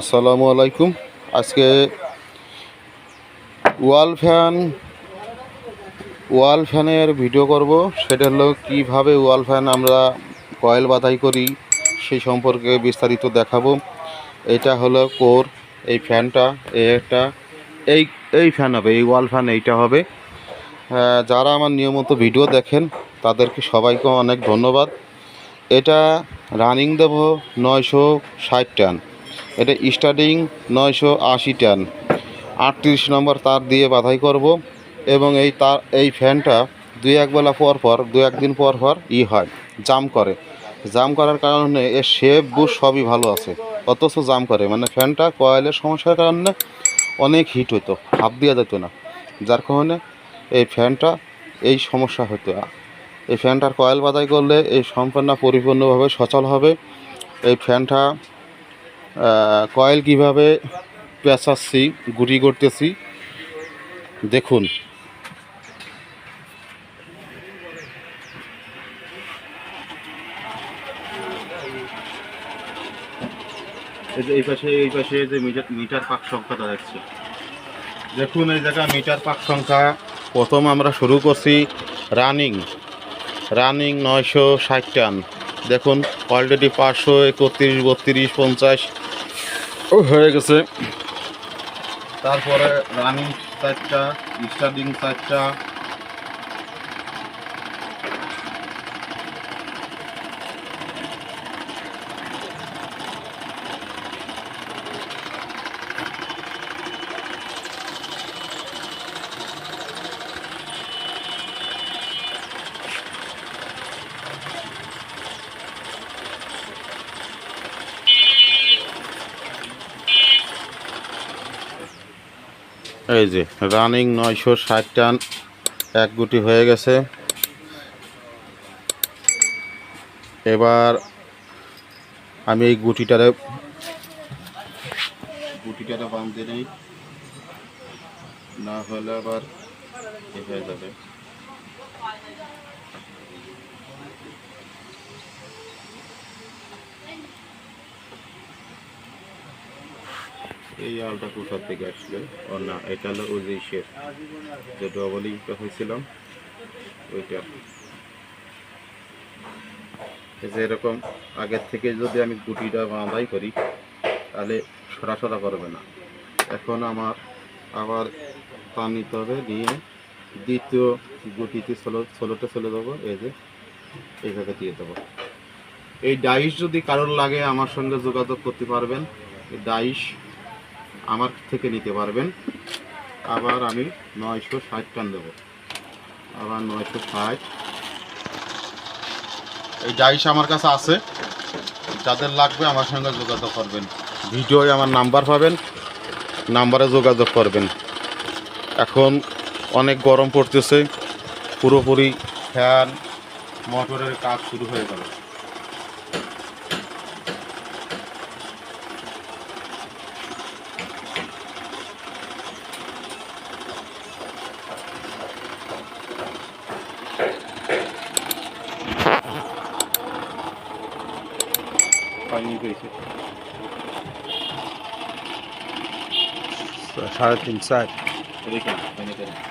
আসসালামু আলাইকুম। আজকে ওয়াল ফ্যান, ওয়াল ফ্যানের ভিডিও করব। সেটা হলো কীভাবে ওয়াল ফ্যান আমরা কয়েল বাতাই করি সেই সম্পর্কে বিস্তারিত দেখাবো। এটা হলো কোর, এই ফ্যানটা এটা এই এই ফ্যান হবে, এই ওয়াল ফ্যান, এইটা হবে। যারা আমার নিয়মিত ভিডিও দেখেন তাদেরকে সবাইকে অনেক ধন্যবাদ। এটা রানিং দেব নয়শো ষাট টান। এটা স্টার্টিং নয়শো আশি টান। আটত্রিশ নম্বর তার দিয়ে বাধাই করব এবং এই তার, এই ফ্যানটা দুই একবেলা পর পর দু একদিন পর পর ই হয় জাম করে। জাম করার কারণে এর শেপ বুশ সবই ভালো আছে। অথচ জাম করে মানে ফ্যানটা কয়েলের সমস্যার কারণে অনেক হিট হতো হাফ দেওয়া যেত না। যার কারণে এই ফ্যানটা এই সমস্যা হতো এই ফ্যানটার কয়েল বাদাই করলে এই সম্পূর্ণ পরিপূর্ণভাবে সচল হবে। এই ফ্যানটা কয়েল কীভাবে পেঁচাচ্ছি, গুটি করতেছি, দেখুন। এই পাশে এই পাশে যে মিটার মিটার পাক সংখ্যাটা দেখছি। দেখুন এই জায়গা মিটার পাক সংখ্যা। প্রথম আমরা শুরু করছি রানিং। রানিং নয়শো ষাট টান দেখুন অলরেডি পাঁচশো একত্রিশ বত্রিশ পঞ্চাশ। হয়ে গেছে। তারপরে রানিং চারটা স্টার্টিং চারটা। এই যে রানিং নয়শো ষাট টান, এক গুটি হয়ে গেছে। এবার আমি এই গুটিটারে গুটিটারে বাঁধতে নেই। না হলে আবার হয়ে যাবে। এই আলটা কোথার থেকে আসলে। ও না, এটা হলো যে ইসের, যে ডবল হয়েছিলাম, ওইটা। যে এরকম আগের থেকে যদি আমি গুটিটা বাঁধাই করি, তাহলে সরাসরা করবে না। এখন আমার আবার তা নিতে হবে দ্বিতীয় গুটিতে ষোলো ষোলোটা চলে দেবো, এই যে এইভাবে দিয়ে দেবো। এই ডাইস যদি কারোর লাগে, আমার সঙ্গে যোগাযোগ করতে পারবেন। এই ডাইস আমার থেকে নিতে পারবেন। আবার আমি নয়শো ষাট টান দেবো। আবার নয়শো ষাট। এই ডাইস আমার কাছে আছে। যাদের লাগবে আমার সঙ্গে যোগাযোগ করবেন। ভিডিওয় আমার নাম্বার পাবেন। নাম্বারে যোগাযোগ করবেন। এখন অনেক গরম পড়তেছে। পুরোপুরি ফ্যান, মোটরের কাজ শুরু হয়ে গেল। পাইনি পেয়েছে সাড়ে তিন চার দেখেন পানি করে